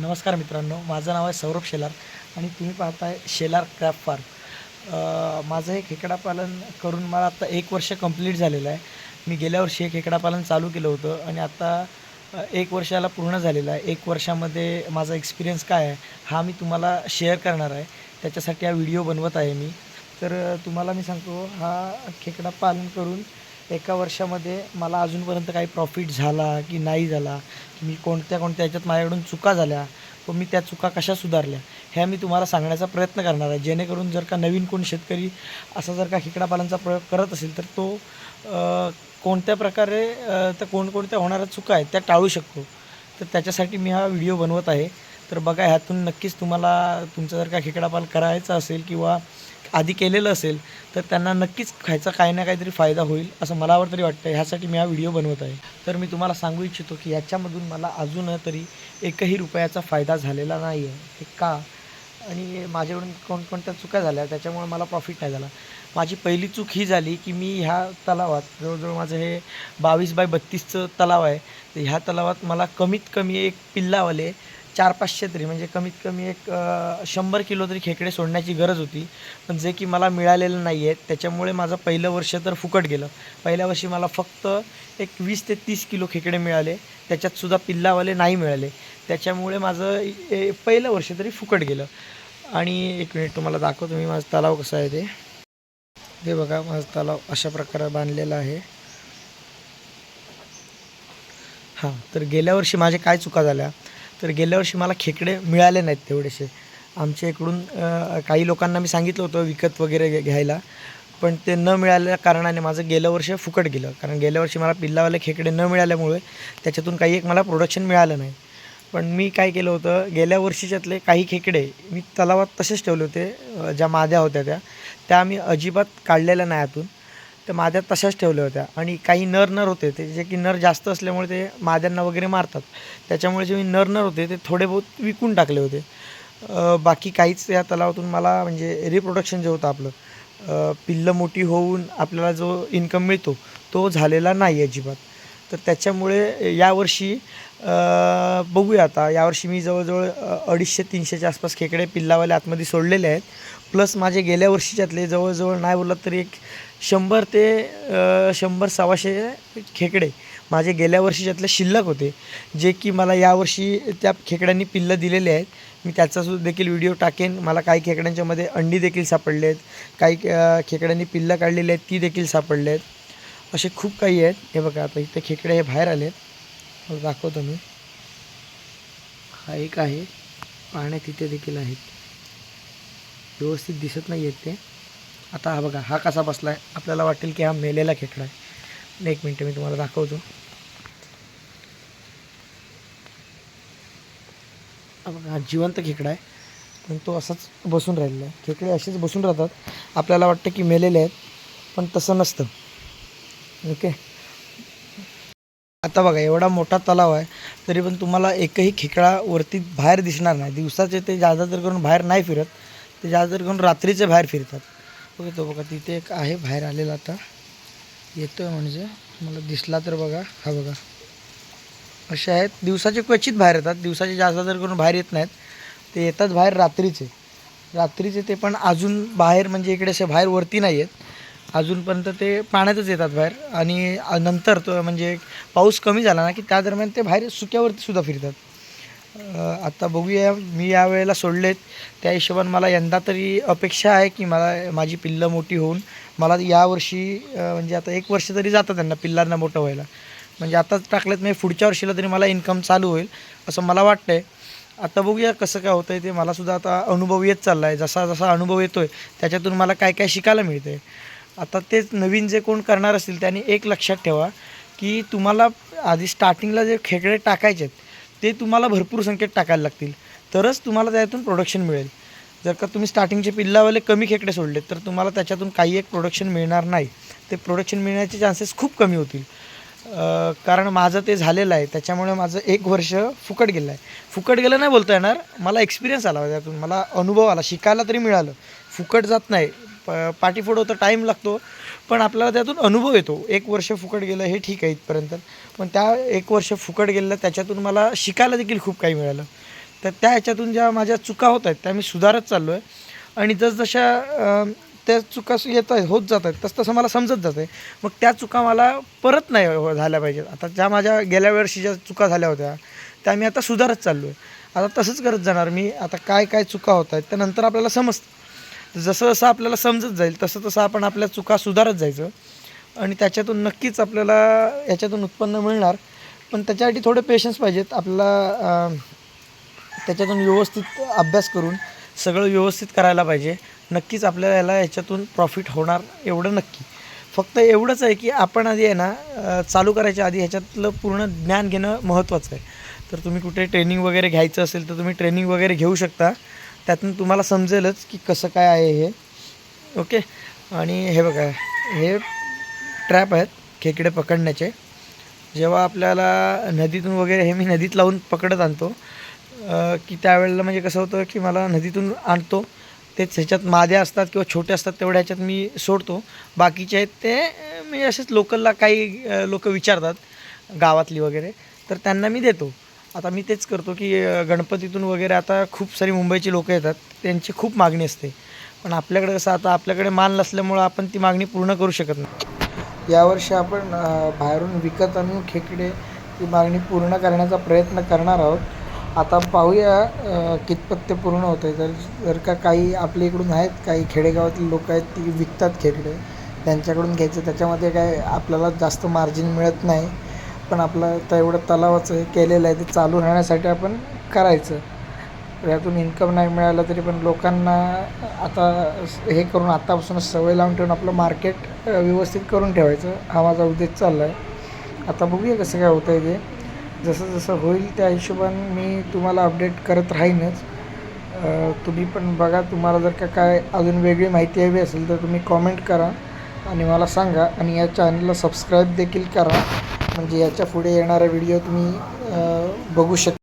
नमस्कार मित्रांनो माझं नाव आहे सौरभ शेलार आणि तुम्ही पाहताय शेलार क्रॅप फार्म. माझं हे खेकडा पालन करून मला आत्ता एक वर्ष कंप्लीट झालेलं आहे. मी गेल्या वर्षी हे खेकडा पालन चालू केलं होतं आणि आता एक वर्षाला पूर्ण झालेलं आहे. एक वर्षामध्ये माझा एक्सपिरियन्स काय आहे हा मी तुम्हाला शेअर करणार आहे. त्याच्यासाठी हा व्हिडिओ बनवत आहे मी. तर तुम्हाला मी सांगतो हा खेकडा पालन करून एका वर्षामध्ये मला अजूनपर्यंत काही प्रॉफिट झाला की नाही झाला की मी कोणत्या कोणत्या याच्यात माझ्याकडून चुका झाल्या व मी त्या चुका कशा सुधारल्या ह्या मी तुम्हाला सांगण्याचा प्रयत्न करणार आहे. जेणेकरून जर का नवीन कोण शेतकरी असा जर का खेकडापालनचा प्रयोग करत असेल तर तो कोणत्या प्रकारे तर त्या कोणकोणत्या होणाऱ्या चुका आहेत त्या टाळू शकतो. तर त्याच्यासाठी मी हा व्हिडिओ बनवत आहे. तर बघा ह्यातून नक्कीच तुम्हाला तुमचा जर का खेकडापाल करायचा असेल किंवा आधी केलेलं असेल तर त्यांना नक्कीच खायचा काही ना काहीतरी फायदा होईल असं मला तरी वाटतं ह्यासाठी मी हा व्हिडिओ बनवत आहे. तर मी तुम्हाला सांगू इच्छितो की याच्यामधून मला अजून तरी एकही रुपयाचा फायदा झालेला नाही आहे हे का? आणि माझ्याकडून कोणकोणत्या चुका झाल्या त्याच्यामुळे मला प्रॉफिट नाही झाला. माझी पहिली चूक ही झाली की मी ह्या तलावात जवळजवळ माझं हे बावीस बाय बत्तीसचं तलाव आहे. तर ह्या तलावात मला कमीत कमी एक पिल्लावाले चार पाचशे तरी म्हणजे कमीत कमी एक शंभर किलो तरी खेकडे सोडण्याची गरज होती. पण जे की मला मिळालेलं नाही आहेत त्याच्यामुळे माझं पहिलं वर्ष तर फुकट गेलं. पहिल्या वर्षी मला फक्त एक वीस ते तीस किलो खेकडे मिळाले. त्याच्यातसुद्धा पिल्लावाले नाही मिळाले. त्याच्यामुळे माझं ए- पहिलं वर्ष तरी फुकट गेलं. आणि एक मिनिट तुम्हाला दाखवतो मी माझं तलाव कसं आहे ते. हे बघा माझं तलाव अशा प्रकारे बांधलेला आहे. हां तर गेल्या वर्षी माझ्या काय चुका झाल्या? तर गेल्या वर्षी मला खेकडे मिळाले नाहीत तेवढेसे आमच्या इकडून काही लोकांना मी सांगितलं होतं विकत वगैरे घ्यायला. पण ते न मिळाल्या कारणाने माझं गेल्या वर्ष फुकट गेलं. कारण गेल्या वर्षी मला पिल्लावाले खेकडे न मिळाल्यामुळे त्याच्यातून काही एक मला प्रोडक्शन मिळालं नाही. पण मी काय केलं होतं गेल्या वर्षीच्यातले काही खेकडे मी तलावात तसेच ठेवले होते ज्या माद्या होत्या त्या. त्या मी अजिबात काढलेल्या नाही आतून. त्या माद्या तशाच ठेवल्या होत्या. आणि काही नर नर होते ते जे की नर जास्त असल्यामुळे ते माद्यांना वगैरे मारतात. त्याच्यामुळे जे मी नर नर होते ते थोडे बहुत विकून टाकले होते. बाकी काहीच या तलावातून मला म्हणजे रिप्रोडक्शन जे होतं आपलं पिल्लं मोठी होऊन आपल्याला जो इन्कम मिळतो तो झालेला नाही अजिबात. तर त्याच्यामुळे यावर्षी बघूया आता. यावर्षी मी जवळजवळ अडीचशे तीनशेच्या आसपास खेकडे पिल्लावाले आतमध्ये सोडलेले आहेत. प्लस माझे गेल्या वर्षीच्यातले जवळजवळ नाही बोललं तरी एक शंभर ते शंभर सव्वाशे खेकडे माझे गेल्या वर्षीच्यातले शिल्लक होते. जे की मला यावर्षी त्या खेकड्यांनी पिल्लं दिलेले आहेत. मी त्याचा सुद्धा देखील व्हिडिओ टाकेन. मला काही खेकड्यांच्यामध्ये अंडी देखील सापडले आहेत. काही खेकड्यांनी पिल्लं काढलेली आहेत ती देखील सापडले आहेत. असे खूप काही आहेत. हे बघा आता इथे खेकडे हे बाहेर आले आहेत मला दाखवतो मी. हा एक आहे. पाहण्या तिथे देखील आहेत. व्यवस्थित दिसत नाही आहेत ते. आता हा बघा हा कसा बसला आहे आपल्याला वाटेल की हा मेलेला खेकडा आहे. एक मिनटं मी तुम्हाला दाखवतो. बघा हा जिवंत खेकडा आहे. पण तो असाच बसून राहिलेला आहे. खेकडे असेच बसून राहतात. आपल्याला वाटतं की मेलेले आहेत पण तसं नसतं. ओके? आता बघा एवढा मोठा तलाव आहे तरी पण तुम्हाला एकही खेकडा वरती बाहेर दिसणार नाही. दिवसाचे ते जादा तर करून बाहेर नाही फिरत ते जादा तर करून रात्रीचे बाहेर फिरतात. ओके तो बघा तिथे एक आहे बाहेर आलेला आता. येतोय म्हणजे मला दिसला तर बघा हा बघा. असे आहेत. दिवसाचे क्वचित बाहेर येतात दिवसाचे जास्त तर करून बाहेर येत नाहीत. ते येतात बाहेर रात्रीचे. रात्रीचे ते पण अजून बाहेर म्हणजे इकडे असे बाहेर वरती नाही आहेत अजूनपर्यंत ते पाण्यातच येतात बाहेर. आणि नंतर तो म्हणजे पाऊस कमी झाला ना की त्या दरम्यान ते बाहेर सुक्यावरती सुद्धा फिरतात. आता बघूया मी या वेळेला सोडलेत. त्या हिशोबाने मला यंदा तरी अपेक्षा आहे की मला माझी पिल्लं मोठी होऊन मला यावर्षी म्हणजे आता एक वर्ष तरी जातं त्यांना पिल्लांना मोठं व्हायला. म्हणजे आताच टाकलेत म्हणजे पुढच्या वर्षीला तरी मला इन्कम चालू होईल असं मला वाटतं आहे आता बघूया कसं काय होतं आहे ते मलासुद्धा आता अनुभव येत चालला आहे जसा जसा अनुभव येतो आहे त्याच्यातून मला काय काय शिकायला मिळतं आहे आता तेच नवीन जे कोण करणार असतील त्यांनी एक लक्षात ठेवा की तुम्हाला आधी स्टार्टिंगला जे खेकडे टाकायचे आहेत ते तुम्हाला भरपूर संख्येत टाकायला लागतील. तरच तुम्हाला त्यातून प्रोडक्शन मिळेल. जर का तुम्ही स्टार्टिंगचे पिल्लावाले कमी खेकडे सोडले तर तुम्हाला त्याच्यातून काही एक प्रोडक्शन मिळणार नाही. ते प्रोडक्शन मिळण्याचे चान्सेस खूप कमी होतील. कारण माझं ते झालेलं आहे त्याच्यामुळे माझं एक वर्ष फुकट गेलं आहे. फुकट गेलं नाही बोलता येणार मला एक्सपिरियन्स आला त्यातून मला अनुभव आला शिकायला तरी मिळालं. फुकट जात नाही प पाठीफोड होतं टाईम लागतो. पण आपल्याला त्यातून अनुभव येतो. एक वर्ष फुकट गेलं हे ठीक आहे इथपर्यंत. पण त्या एक वर्ष फुकट गेलेलं त्याच्यातून मला शिकायला देखील खूप काही मिळालं. तर त्या ह्याच्यातून ज्या माझ्या चुका होत आहेत त्या मी सुधारत चाललो आहे आणि जसजशा त्या चुका येत आहेत होत जात आहेत तसं तसं मला समजत जात आहे मग त्या चुका मला परत नाही हो- झाल्या पाहिजेत. आता ज्या माझ्या गेल्या वर्षी ज्या चुका झाल्या होत्या त्या मी आता सुधारत चाललो आहे आता तसंच करत जाणार मी. आता काय काय चुका होत आहेत त्यानंतर आपल्याला समजतं. जसं जसं आपल्याला समजत जाईल तसं तसं आपण आपल्या चुका सुधारत जायचं. आणि त्याच्यातून नक्कीच आपल्याला याच्यातून उत्पन्न मिळणार. पण त्याच्यासाठी थोडे पेशन्स पाहिजेत. आपल्याला त्याच्यातून व्यवस्थित अभ्यास करून सगळं व्यवस्थित करायला पाहिजे. नक्कीच आपल्याला याला याच्यातून प्रॉफिट होणार एवढं नक्की. फक्त एवढंच आहे की आपण आधी आहे ना चालू करायच्या आधी ह्याच्यातलं पूर्ण ज्ञान घेणं महत्त्वाचं आहे. तर तुम्ही कुठे ट्रेनिंग वगैरे घ्यायचं असेल तर तुम्ही ट्रेनिंग वगैरे घेऊ शकता. त्यातून तुम्हाला समजेलच की कसं काय आहे हे. ओके? आणि हे बघा हे ट्रॅप आहेत खेकडे पकडण्याचे. जेव्हा आपल्याला नदीतून वगैरे हे मी नदीत लावून पकडत आणतो की त्यावेळेला म्हणजे कसं होतं की मला नदीतून आणतो. तेच ह्याच्यात माद्या असतात किंवा छोटे असतात तेवढ्या ह्याच्यात मी सोडतो. बाकीचे आहेत ते म्हणजे मी असेच लोकलला काही लोक विचारतात गावातली वगैरे. तर त्यांना मी देतो. आता मी तेच करतो की गणपतीतून वगैरे आता खूप सारी मुंबईची लोकं येतात त्यांची खूप मागणी असते. पण आपल्याकडे कसं आता आपल्याकडे माल नसल्यामुळं आपण ती मागणी पूर्ण करू शकत नाही. यावर्षी आपण बाहेरून विकत आणून खेकडे ती मागणी पूर्ण करण्याचा प्रयत्न करणार आहोत. आता पाहूया कितपत ते पूर्ण होतं आहे तर जर का काही आपल्या इकडून आहेत काही खेडेगावातील लोक आहेत ती विकतात खेकडे. त्यांच्याकडून घ्यायचं त्याच्यामध्ये काय आपल्याला जास्त मार्जिन मिळत नाही. पण आपलं तेवढं तलावाचं हे केलेलं आहे ते चालू राहण्यासाठी आपण करायचं. यातून इन्कम नाही मिळालं तरी पण लोकांना आता हे करून आतापासूनच सवय लावून ठेवून आपलं मार्केट व्यवस्थित करून ठेवायचं. हा माझा उद्देश चालला आहे आता बघूया कसं काय होतं आहे ते. जसं जसं होईल त्या हिशोबाने मी तुम्हाला अपडेट करत राहीनच. तुम्ही पण बघा तुम्हाला जर का काय अजून वेगळी माहिती हवी असेल तर तुम्ही कॉमेंट करा आणि मला सांगा आणि या चॅनलला सबस्क्राईब देखील करा. म्हणजे याच्यापुढे येणारा व्हिडिओ तुम्ही अ, बघू शकता.